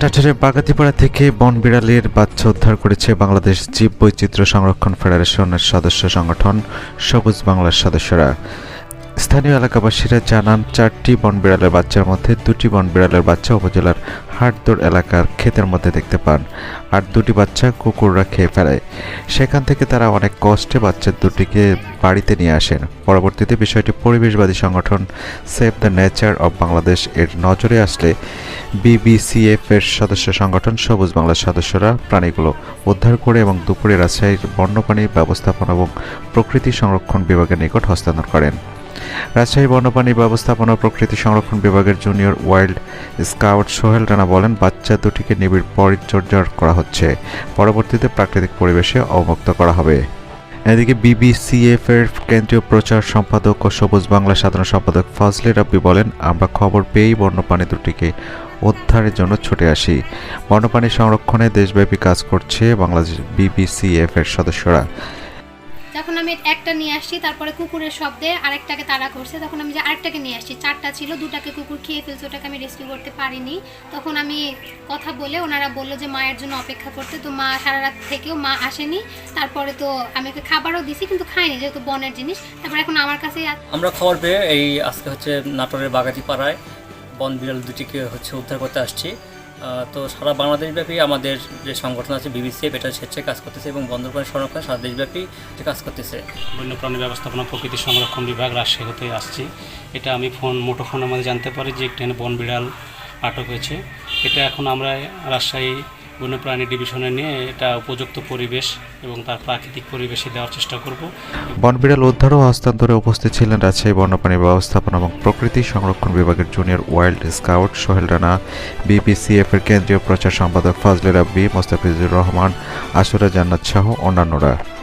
টাটারের বাগাতিপাড়া থেকে বন বিড়ালের বাচ্চা উদ্ধার করেছে বাংলাদেশ জীব বৈচিত্র্য সংরক্ষণ ফেডারেশনের সদস্য সংগঠন সবুজ বাংলার সদস্যরা। স্থানীয় এলাকাবাসীরা জানান, চারটি বন বিড়ালের বাচ্চার মধ্যে দুটি বন বিড়ালের বাচ্চা উপজেলার হাটদোর এলাকার ক্ষেতের মধ্যে দেখতে পান আর দুটি বাচ্চা কুকুররা খেয়ে ফেলে। সেখান থেকে তারা অনেক কষ্টে বাচ্চা দুটিকে বাড়িতে নিয়ে আসেন। পরবর্তীতে বিষয়টি পরিবেশবাদী সংগঠন save the nature of Bangladesh এর নজরে আসলে বিবিসিএফ এর সদস্য সংগঠন সবুজ বাংলার সদস্যরা প্রাণীগুলো উদ্ধার করে এবং দুপুরে রাজশাহীর বন্যপ্রাণী ব্যবস্থাপনা এবং প্রকৃতি সংরক্ষণ বিভাগের নিকট হস্তান্তর করেন। রাজশাহী বন্যপ্রাণী ব্যবস্থাপনা প্রকৃতি সংরক্ষণ বিভাগের junior wild scout Sohel Rana বলেন, বাচ্চা দুটিকে নিবিড় পরিচর্যা করা হচ্ছে। পরবর্তীতে প্রাকৃতিক পরিবেশে অবমুক্ত করা হবে। এদিকে বিবিসিএফ এর কেন্দ্রীয় প্রচার সম্পাদক ও সবুজ বাংলা সাধারণ সম্পাদক ফজলে রাব্বি বলেন, আমরা খবর পেয়েই বন্যপ্রাণী দুটিকে উদ্ধারের জন্য ছুটে আসি। বন্যপ্রাণী সংরক্ষণে দেশব্যাপী কাজ করছে বাংলাদেশ বিবিসিএফ এর সদস্যরা। যখন আমি একটা নিয়ে আসছি, তারপরে কুকুরের শব্দে আরেকটাকে তাড়া করছে, তখন আমি যে আরেকটাকে নিয়ে আসছি, চারটা ছিল, দুটাকে কুকুর খেয়ে ফেলছে, ওটাকে আমি রেস্কিউ করতে পারিনি। তখন আমি কথা বলে ওনারা বলল যে, মায়ের জন্য অপেক্ষা করতে। তো মা সারা রাত থেকেও মা আসেনি। তারপরে তো আমি ওকে খাবারও দিছি, কিন্তু খাইনি, যেহেতু বনের জিনিস। তারপরে এখন আমার কাছেই আ- আমরা খবর পেয়ে এই আজকে হচ্ছে নাটোরের বাগাতি পাড়ায় বন বিড়াল দুটিকে হচ্ছে উদ্ধার করতে আসছি। তো সারা বাংলাদেশব্যাপী আমাদের যে সংগঠন আছে বিবিসিএফ এটা স্বেচ্ছায় কাজ করতেছে এবং বন্যপ্রাণী সংরক্ষণ সারা দেশব্যাপী কাজ করতেছে। বন্যপ্রাণী ব্যবস্থাপনা, প্রকৃতি সংরক্ষণ বিভাগ রাজশাহী হতে আসছি। এটা আমি ফোন মোটো ফোনের মধ্যে জানতে পারি যে একটি বন বিড়াল আটক হয়েছে। এটা এখন আমরা রাজশাহী বন্যপ্রাণী ডিভিশনে নিয়ে এটা উপযুক্ত পরিবেশ এবং তার প্রাকৃতিক পরিবেশে দেওয়ার চেষ্টা করব। বনবিড়াল উদ্ধার ও হস্তান্তরে উপস্থিত ছিলেন রাজশাহী বন্যপ্রাণী ব্যবস্থাপনা এবং প্রকৃতি সংরক্ষণ বিভাগের junior wild scout Sohel Rana, BPCF এর কেন্দ্রীয় প্রচার সম্পাদক ফজলে রাব্বি মোস্তাফিজুর রহমান, আশুরা জান্নাত সহ অন্যান্যরা।